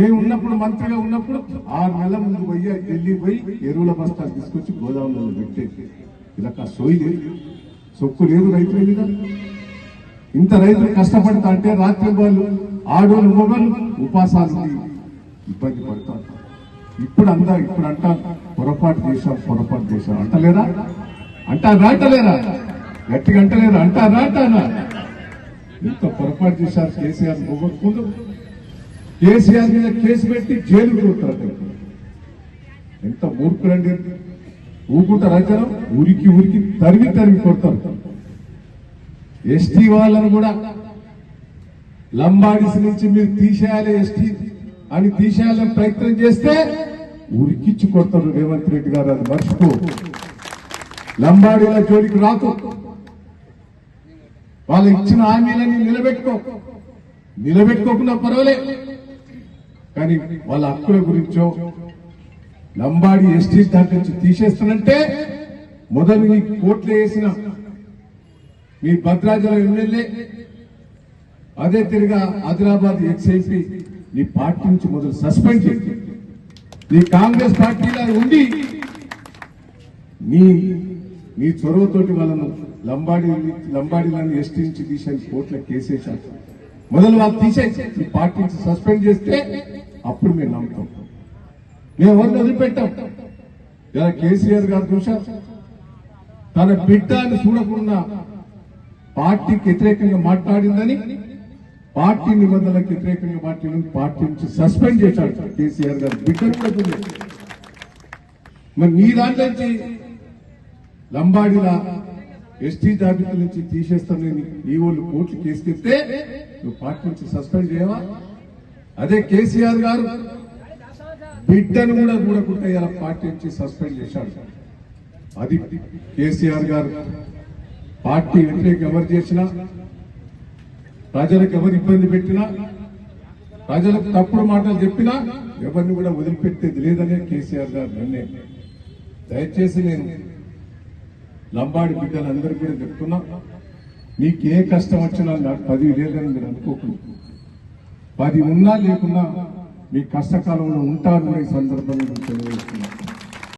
మేము ఉన్నప్పుడు మంత్రిగా ఉన్నప్పుడు ఆరు నెలల ముందు పోయి ఢిల్లీ పోయి ఎరువుల బస్తాలు తీసుకొచ్చి గోదావరిలో పెట్టేది ఇలా సోయి లేదు సొక్కు లేదు రైతుల మీద. ఇంత రైతులు కష్టపడతా అంటే రాత్రి వాళ్ళు ఆడోళ్ళు మొగలు ఉపాసాలు ఇబ్బంది పడతారు ఇప్పుడు అందా ఇప్పుడు అంటా పొరపాటు చేశాం పొరపాటు చేశాం. అంటలేరా? అంటారా అంటలేరా గట్టిగా అంటలేరా? అంటారా అంటారా ఇంత పొరపాటు చేశారు కేసీఆర్ మొగొట్టుకుంటూ కేసీఆర్ మీద కేసు పెట్టి జైలు తిరుగుతారు ఎంత మూర్ఖులండి. ఊకుంటారు జనం ఉరికి ఉరికి తరిగి తరిగి కొడతారు. ఎస్టీ వాళ్ళను కూడా లంబాడిస్ నుంచి మీరు తీసేయాలి ఎస్టీ అని తీసేయాలని ప్రయత్నం చేస్తే ఉరికిచ్చి కొడతారు రేవంత్ రెడ్డి గారు అది మర్చిపో. లంబాడీల జోలికి రాకు. వాళ్ళు ఇచ్చిన హామీలని నిలబెట్టుకో. నిలబెట్టుకోకుండా పర్వాలేదు కానీ వాళ్ళ హక్కుల గురించో లంబాడి ఎస్టీ దాంట్లో నుంచి తీసేస్తానంటే మొదలు నీ కోట్లు వేసిన మీ భద్రాచలం ఎమ్మెల్యే అదే తిరిగా ఆదిలాబాద్ ఎక్స్ఐపీ నీ పార్టీ నుంచి మొదలు సస్పెండ్ చేయండి నీ కాంగ్రెస్ పార్టీలో ఉండి నీ నీ చొరవతోటి వాళ్ళను లంబాడి లంబాడీలను ఎస్టీ నుంచి తీసేసి కోట్ల కేసేశారు. మొదలు వాళ్ళు తీసేసి ఈ పార్టీ నుంచి సస్పెండ్ చేస్తే అప్పుడు మేము నమ్ముతాం. మేము ఎవరిని వదిలిపెట్టాం? ఇలా కేసీఆర్ గారు చూశారు? తన బిడ్డని చూడకుండా పార్టీకి వ్యతిరేకంగా మాట్లాడిందని పార్టీ నిబంధనలకు వ్యతిరేకంగా మాట్లాడింది పార్టీ నుంచి సస్పెండ్ చేశాడు కేసీఆర్ గారు. బిడ్డను కూడా మరి నీ దాంట్లో నుంచి లంబాడిలా ఎస్టీ జాబితా నుంచి తీసేస్తానని నీ వాళ్ళు కోర్టు కేసుకెళ్తే నువ్వు పార్టీ నుంచి సస్పెండ్ చేయవా? అదే కేసీఆర్ గారు బిడ్డను కూడా కూడకుండా ఇలా పార్టీ నుంచి సస్పెండ్ చేశాడు. అది కేసీఆర్ గారు పార్టీ వ్యతిరేక ఎవరు చేసినా ప్రజలకు ఎవరు ఇబ్బంది పెట్టినా ప్రజలకు తప్పుడు మాటలు చెప్పినా ఎవరిని కూడా వదిలిపెట్టేది లేదనే కేసీఆర్ గారు నన్నే. దయచేసి నేను లంబాడి బిడ్డలందరికీ కూడా చెప్తున్నా మీకు ఏ కష్టం వచ్చినా నాకు పదివి లేదని మీరు అనుకోకుండా పది ఉన్నా లేకున్నా మీ కష్టకాలంలో ఉంటారు ఈ సందర్భంగా తెలియజేస్తున్నాను.